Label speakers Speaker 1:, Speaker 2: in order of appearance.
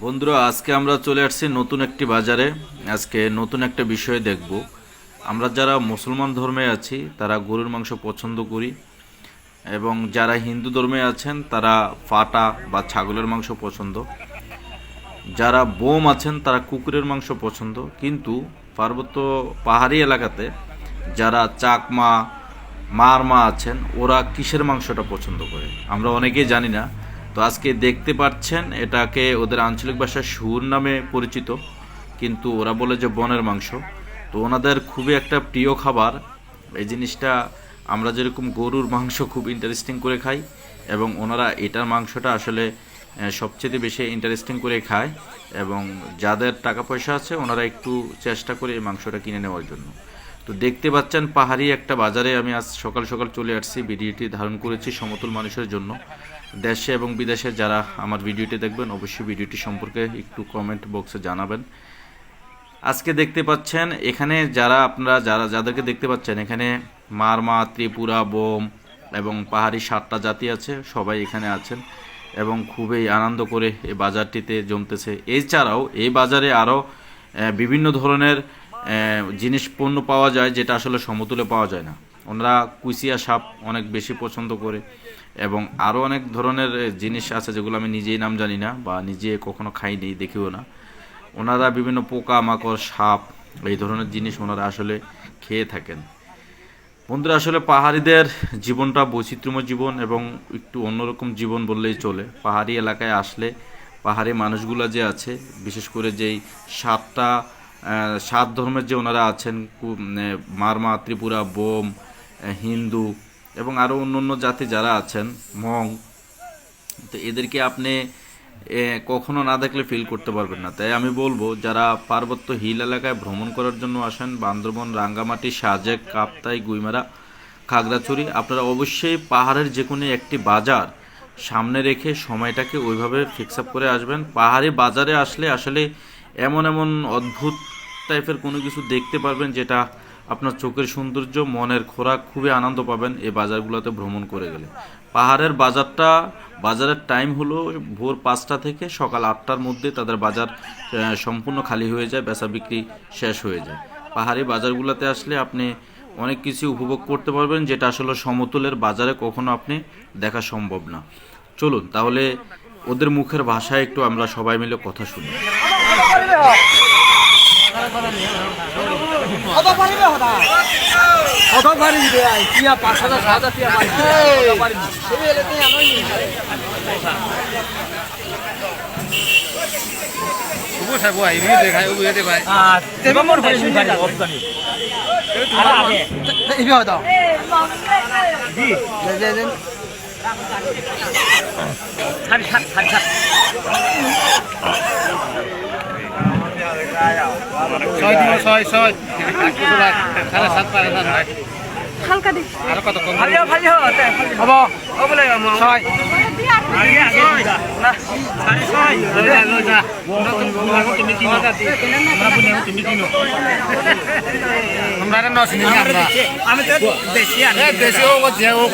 Speaker 1: বন্ধুরা, আজকে আমরা চলে আসছি নতুন একটি বাজারে। আজকে নতুন একটা বিষয় দেখব। আমরা যারা মুসলমান ধর্মে আছি, তারা গরুর মাংস পছন্দ করি এবং যারা হিন্দু ধর্মে আছেন, তারা ফাটা বা ছাগলের মাংস পছন্দ। যারা বোম আছেন, তারা কুকুরের মাংস পছন্দ। কিন্তু পার্বত্য পাহাড়ি এলাকাতে যারা চাকমা, মারমা আছেন, ওরা কিসের মাংসটা পছন্দ করে? আমরা অনেকেই জানি না। তো আজকে দেখতে পাচ্ছেন, এটাকে ওদের আঞ্চলিক ভাষায় সুর নামে পরিচিত, কিন্তু ওরা বলে যে বনের মাংস। তো ওনাদের খুবই একটা প্রিয় খাবার। এই জিনিসটা আমরা যেরকম গরুর মাংস খুব ইন্টারেস্টিং করে খাই, এবং ওনারা এটার মাংসটা আসলে সবচেয়ে বেশি ইন্টারেস্টিং করে খায়, এবং যাদের টাকা পয়সা আছে, ওনারা একটু চেষ্টা করে এই মাংসটা কিনে নেওয়ার জন্য। তো দেখতে পাচ্ছেন পাহাড়ি একটা বাজারে আমি আজ সকাল সকাল চলে আসছি। ভিডিওটি ধারণ করেছি সমতল মানুষের জন্য। দেশে এবং বিদেশে যারা আমার ভিডিওটি দেখবেন, অবশ্যই ভিডিওটি সম্পর্কে একটু কমেন্ট বক্সে জানাবেন। আজকে দেখতে পাচ্ছেন এখানে যারা আপনারা, যারা, যাদেরকে দেখতে পাচ্ছেন, এখানে মারমা, ত্রিপুরা, বোম এবং পাহাড়ি সাতটা জাতি আছে, সবাই এখানে আছেন এবং খুবই আনন্দ করে এই বাজারটিতে জমতেছে। এছাড়াও এই বাজারে আরও বিভিন্ন ধরনের জিনিস পণ্য পাওয়া যায় যেটা আসলে সমতুলে পাওয়া যায় না। ওনারা কুইসিয়া সাপ অনেক বেশি পছন্দ করে এবং আরও অনেক ধরনের জিনিস আছে যেগুলো আমি নিজেই নাম জানি না বা নিজে কখনো খাইনি, দেখিও না। ওনারা বিভিন্ন পোকা মাকড় সাপ, এই ধরনের জিনিস ওনারা আসলে খেয়ে থাকেন। বন্ধুরা, আসলে পাহাড়িদের জীবনটা বৈচিত্র্যময় জীবন এবং একটু অন্যরকম জীবন বললেই চলে। পাহাড়ি এলাকায় আসলে পাহাড়ি মানুষগুলো যে আছে, বিশেষ করে যেই সাতটা সাত ধর্মের যে ওনারা আছেন আহ, মারমা ত্রিপুরা বোম হিন্দু এবং আরও অন্য অন্য জাতি যারা আছেন মং তো এদেরকে আপনি কখনো না দেখলে ফিল করতে পারবেন না। তাই আমি বলব যারা পার্বত্য হিল এলাকায় ভ্রমণ করার জন্য আসেন বান্দরবন রাঙ্গামাটি সাজেক কাপ্তাই গুইমারা খাগড়াছড়ি আপনারা অবশ্যই পাহাড়ের যে কোনো একটি বাজার সামনে রেখে সময়টাকে ওইভাবে ফিক্স আপ করে আসবেন। পাহাড়ি বাজারে আসলে আসলে এমন এমন অদ্ভুত টাইপের কোনো কিছু দেখতে পারবেন যেটা আপনার চোখের সৌন্দর্য, মনের খোরাক খুবই আনন্দ পাবেন এই বাজারগুলোতে ভ্রমণ করে গেলে। পাহাড়ের বাজারটা, বাজারের টাইম হলো ভোর পাঁচটা থেকে সকাল আটটার মধ্যে তাদের বাজার সম্পূর্ণ খালি হয়ে যায়, বেচা বিক্রি শেষ হয়ে যায়। পাহাড়ি বাজারগুলোতে আসলে আপনি অনেক কিছু উপভোগ করতে পারবেন যেটা আসলে সমতলের বাজারে কখনো আপনি দেখা সম্ভব না। চলুন, তাহলে ওদের মুখের ভাষায় একটু আমরা সবাই মিলে কথা শুনি।
Speaker 2: কত পারিবে টিয়া পাঁচ হাজার সাত হাজার টিয়া পারিবে কত
Speaker 3: ছয় দিব ছয় ছয়। সাড়ে সাত পারে না
Speaker 4: হালকা দিস
Speaker 3: আর কত কম?
Speaker 2: ভালিও হতে হব। ও বলে ছয়। আগে আগে না সাড়ে ছয়।
Speaker 3: লৈ যা লৈ যা। তুমি কিনো। আমরা আমরা
Speaker 2: আমি তো দেশি
Speaker 3: দেশি হোক যে হোক।